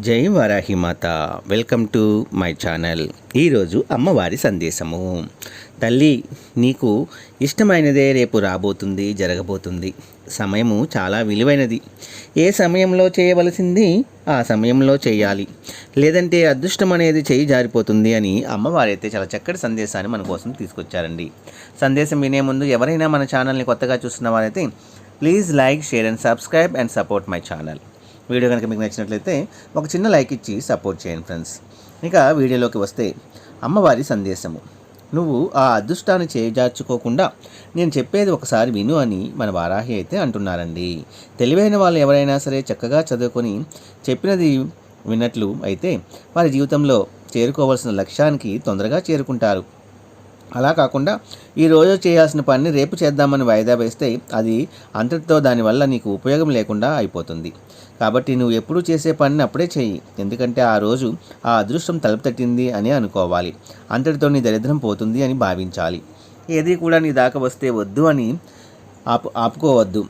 జై వారాహి మాత. Welcome to my channel. ఈరోజు అమ్మవారి సందేశము. తల్లి నీకు ఇష్టమైనదే రేపు రాబోతుంది జరగబోతుంది. సమయము చాలా విలువైనది. ఏ సమయంలో చేయవలసింది ఆ సమయంలో చేయాలి. లేదంటే అదృష్టం అనేది చేయి జారిపోతుంది అని అమ్మవారైతే చాలా చక్కటి సందేశాన్ని మన కోసం తీసుకొచ్చారండి. సందేశం వినే ముందు ఎవరైనా మన ఛానల్ని కొత్తగా చూస్తున్న వారైతే please like share and subscribe and support my channel. Video కనుక మీకు నచ్చినట్లయితే ఒక చిన్న లైక్ ఇచ్చి సపోర్ట్ చేయండి ఫ్రెండ్స్. ఇక వీడియోలోకి వస్తే అమ్మవారి సందేశము. నువ్వు ఆ అదృష్టాన్ని చేజార్చుకోకుండా నేను చెప్పేది ఒకసారి విను అని మన వారాహి అయితే అంటున్నారండి. తెలివైన వాళ్ళు ఎవరైనా సరే చక్కగా చదువుకొని చెప్పినది విన్నట్లు అయితే వారి జీవితంలో చేరుకోవాల్సిన లక్ష్యానికి తొందరగా చేరుకుంటారు. అలా కాకుండా ఈ రోజు చేయాల్సిన పనిని రేపు చేద్దామని వాయిదా వేస్తే అది అంతటితో దానివల్ల నీకు ఉపయోగం లేకుండా అయిపోతుంది. కాబట్టి నువ్వు ఎప్పుడు చేసే పనిని అప్పుడే చేయి ఎందుకంటే ఆ రోజు ఆ అదృష్టం తలుపు తట్టింది అని అనుకోవాలి. అంతటితో నీ దరిద్రం పోతుంది అని భావించాలి. ఏది కూడా నీ దాకా వస్తే వద్దు అని ఆపు ఆపుకోవద్దు.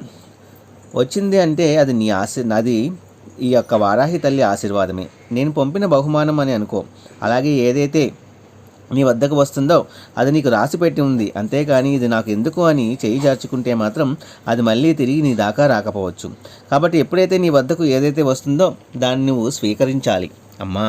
వచ్చింది అంటే అది నీ ఆశ నాది ఈ యొక్క వారాహి తల్లి ఆశీర్వాదమే. నేను పంపిన బహుమానం అని అనుకో. అలాగే ఏదైతే నీ వద్దకు వస్తుందో అది నీకు రాసి పెట్టి ఉంది. అంతేకాని ఇది నాకు ఎందుకు అని చేయి జార్చుకుంటే మాత్రం అది మళ్ళీ తిరిగి నీ దాకా రాకపోవచ్చు. కాబట్టి ఎప్పుడైతే నీ వద్దకు ఏదైతే వస్తుందో దాన్ని నువ్వు స్వీకరించాలి. అమ్మా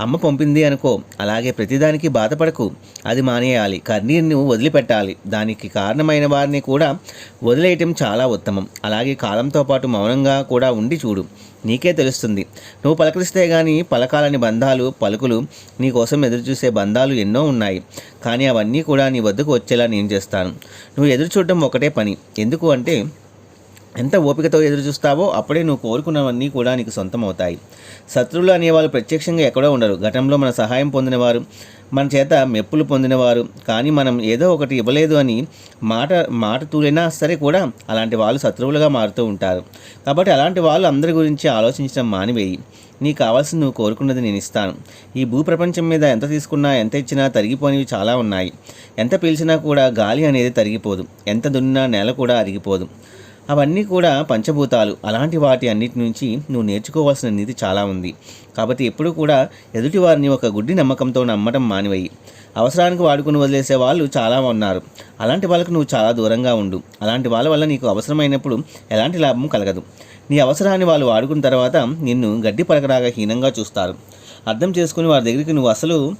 అమ్మ పంపింది అనుకో అలాగే ప్రతిదానికి బాధపడకు. అది మానేయాలి. కన్నీరుని వదిలిపెట్టాలి. దానికి కారణమైన వారిని కూడా వదిలేయటం చాలా ఉత్తమం. అలాగే కాలంతో పాటు మౌనంగా కూడా ఉండి చూడు. నీకే తెలుస్తుంది. నువ్వు పలకరిస్తే కానీ పలకాలని బంధాలు పలుకులు నీ కోసం ఎదురుచూసే బంధాలు ఎన్నో ఉన్నాయి. కానీ అవన్నీ కూడా నీ వద్దకు వచ్చేలా నేను చేస్తాను. నువ్వు ఎదురు చూడడం ఒకటే పని. ఎందుకు అంటే ఎంత ఓపికతో ఎదురు చూస్తావో అప్పుడే నువ్వు కోరుకున్నవన్నీ కూడా నీకు సొంతం అవుతాయి శత్రువులు అనేవాళ్ళు ప్రత్యక్షంగా ఎక్కడో ఉండరు. గతంలో మన సహాయం పొందినవారు మన చేత మెప్పులు పొందినవారు. కానీ మనం ఏదో ఒకటి ఇవ్వలేదు అని మాట మాట తూలినా సరే కూడా అలాంటి వాళ్ళు శత్రువులుగా మారుతూ ఉంటారు. కాబట్టి అలాంటి వాళ్ళు అందరి గురించి ఆలోచించడం మానివేయి. నీకు కావాల్సింది నువ్వు కోరుకున్నది నేను ఇస్తాను. ఈ భూప్రపంచం మీద ఎంత తీసుకున్నా ఎంత ఇచ్చినా తరిగిపోనివి చాలా ఉన్నాయి. ఎంత పీల్చినా కూడా గాలి అనేది తరిగిపోదు. ఎంత దున్నినా నేల కూడా అరిగిపోదు. అవన్నీ కూడా పంచభూతాలు. అలాంటి వాటి అన్నిటి నుంచి నువ్వు నేర్చుకోవాల్సిన నీతి చాలా ఉంది. కాబట్టి ఎప్పుడూ కూడా ఎదుటి వారిని ఒక గుడ్డి నమ్మకంతో నమ్మటం మానివయ్యి అవసరానికి వాడుకుని వదిలేసే వాళ్ళు చాలా ఉన్నారు. అలాంటి వాళ్ళకు నువ్వు చాలా దూరంగా ఉండు. అలాంటి వాళ్ళ వల్ల నీకు అవసరమైనప్పుడు ఎలాంటి లాభం కలగదు. నీ అవసరాన్ని వాళ్ళు వాడుకున్న తర్వాత నిన్ను గడ్డి పలకరాగా హీనంగా చూస్తారు. అర్థం చేసుకుని వారి దగ్గరికి నువ్వు అసలు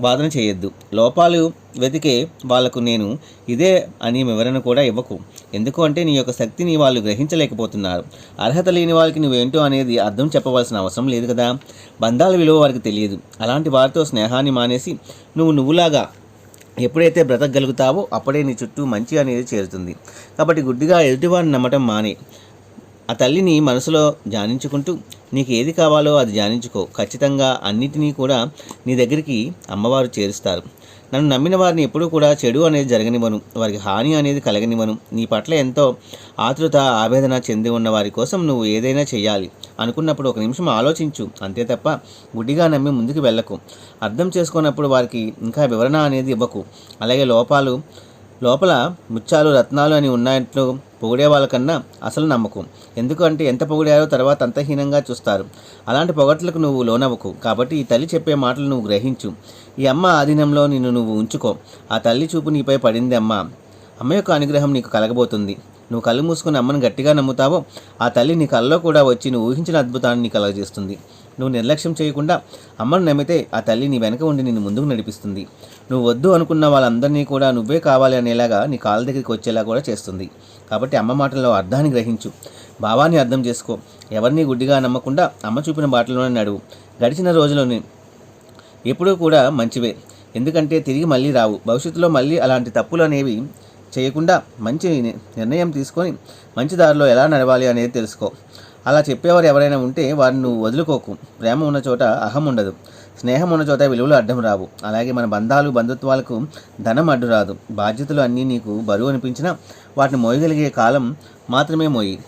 వాదన చేయొద్దు. లోపాలు వెతికే వాళ్ళకు నేను ఇదే అని వివరణ కూడా ఇవ్వకు. ఎందుకు అంటే నీ యొక్క శక్తిని వాళ్ళు గ్రహించలేకపోతున్నారు. అర్హత లేని వాళ్ళకి నువ్వేంటో అనేది అర్థం చెప్పవలసిన అవసరం లేదు కదా? బంధాల విలువ వారికి తెలియదు. అలాంటి వారితో స్నేహాన్ని మానేసి నువ్వు నువ్వులాగా ఎప్పుడైతే బ్రతకగలుగుతావో అప్పుడే నీ చుట్టూ మంచి అనేది చేరుతుంది. కాబట్టి గుడ్డిగా ఎదుటివారిని నమ్మటం మానే. ఆ తల్లిని మనసులో ధ్యానించుకుంటూ నీకు ఏది కావాలో అది ధ్యానించుకో ఖచ్చితంగా అన్నిటినీ కూడా నీ దగ్గరికి అమ్మవారు చేరుస్తారు. నన్ను నమ్మిన వారిని ఎప్పుడూ కూడా చెడు అనేది జరగనివ్వను. వారికి హాని అనేది కలగనివ్వను. నీ పట్ల ఎంతో ఆతృత ఆవేదన చెంది ఉన్న వారి కోసం నువ్వు ఏదైనా చేయాలి అనుకున్నప్పుడు ఒక నిమిషం ఆలోచించు. అంతే తప్ప గుడ్డిగా నమ్మి ముందుకు వెళ్ళకు. అర్థం చేసుకున్నప్పుడు వారికి ఇంకా వివరణ అనేది ఇవ్వకు. అలాగే లోపాలు లోపల ముత్యాలు రత్నాలు అని ఉన్నట్లు పొగిడే వాళ్ళకన్నా అసలు నమ్మకం. ఎందుకంటే ఎంత పొగిడారో తర్వాత అంతహీనంగా చూస్తారు. అలాంటి పొగట్లకు నువ్వు లోనవ్వకు. కాబట్టి ఈ తల్లి చెప్పే మాటలు నువ్వు గ్రహించు. ఈ అమ్మ ఆధీనంలో నిన్ను నువ్వు ఉంచుకో. ఆ తల్లి చూపు నీపై పడింది అమ్మ. అమ్మ యొక్క అనుగ్రహం నీకు కలగబోతుంది. నువ్వు కళ్ళు మూసుకుని అమ్మను గట్టిగా నమ్ముతావో ఆ తల్లి నీ కళ్ళలో కూడా వచ్చి నువ్వు ఊహించిన అద్భుతాన్ని నీ కలగజేస్తుంది. నువ్వు నిర్లక్ష్యం చేయకుండా అమ్మను నమ్మితే ఆ తల్లి నీ వెనక ఉండి నిన్ను ముందుకు నడిపిస్తుంది. నువ్వు వద్దు అనుకున్న వాళ్ళందరినీ కూడా నువ్వే కావాలి అనేలాగా నీ కాళ్ళ దగ్గరికి వచ్చేలా కూడా చేస్తుంది. కాబట్టి అమ్మ మాటల్లో అర్థాన్ని గ్రహించు. భావాన్ని అర్థం చేసుకో. ఎవరిని గుడ్డిగా నమ్మకుండా అమ్మ చూపిన బాటలోనే నడువు గడిచిన రోజులోని ఎప్పుడూ కూడా మంచివే. ఎందుకంటే తిరిగి మళ్ళీ రావు. భవిష్యత్తులో మళ్ళీ అలాంటి తప్పులు అనేవి చేయకుండా మంచి నిర్ణయం తీసుకొని మంచి దారిలో ఎలా నడవాలి అనేది తెలుసుకో. అలా చెప్పేవారు ఎవరైనా ఉంటే వారిని నువ్వు వదులుకోకు. ప్రేమ ఉన్న చోట అహం ఉండదు. స్నేహం ఉన్న చోట విలువలు అడ్డం రావు. అలాగే మన బంధాలు బంధుత్వాలకు ధనం అడ్డు రాదు. బాధ్యతలు అన్నీ నీకు బరువు అనిపించినా వాటిని మోయగలిగే కాలం మాత్రమే మోయి.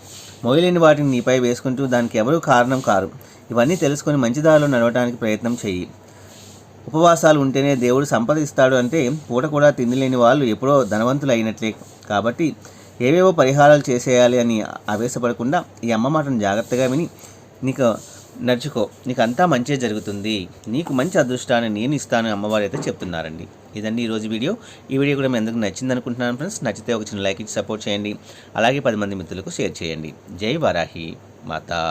మోయలేని వాటిని నీపై వేసుకుంటూ దానికి ఎవరూ కారణం కారు. ఇవన్నీ తెలుసుకొని మంచి దారిలో నడవడానికి ప్రయత్నం చెయ్యి. ఉపవాసాలు ఉంటేనే దేవుడు సంపద ఇస్తాడు అంటే పూట కూడా తిండి లేని వాళ్ళు ఎప్పుడో ధనవంతులు అయినట్లే కాబట్టి ఏవేవో పరిహారాలు చేసేయాలి అని ఆవేశపడకుండా ఈ అమ్మ మాటను జాగ్రత్తగా విని నీకు నడుచుకో నీకు అంతా మంచి జరుగుతుంది. నీకు మంచి అదృష్టాన్ని నేను ఇస్తాను అమ్మవారు అయితే చెప్తున్నారండి. ఇదండి ఈరోజు వీడియో. ఈ వీడియో కూడా మీ అందరికి నచ్చింది అనుకుంటున్నాను ఫ్రెండ్స్. నచ్చితే ఒక చిన్న లైక్ ఇచ్చి సపోర్ట్ చేయండి. అలాగే పది మంది మిత్రులకు షేర్ చేయండి. జై వారాహి. మాతా.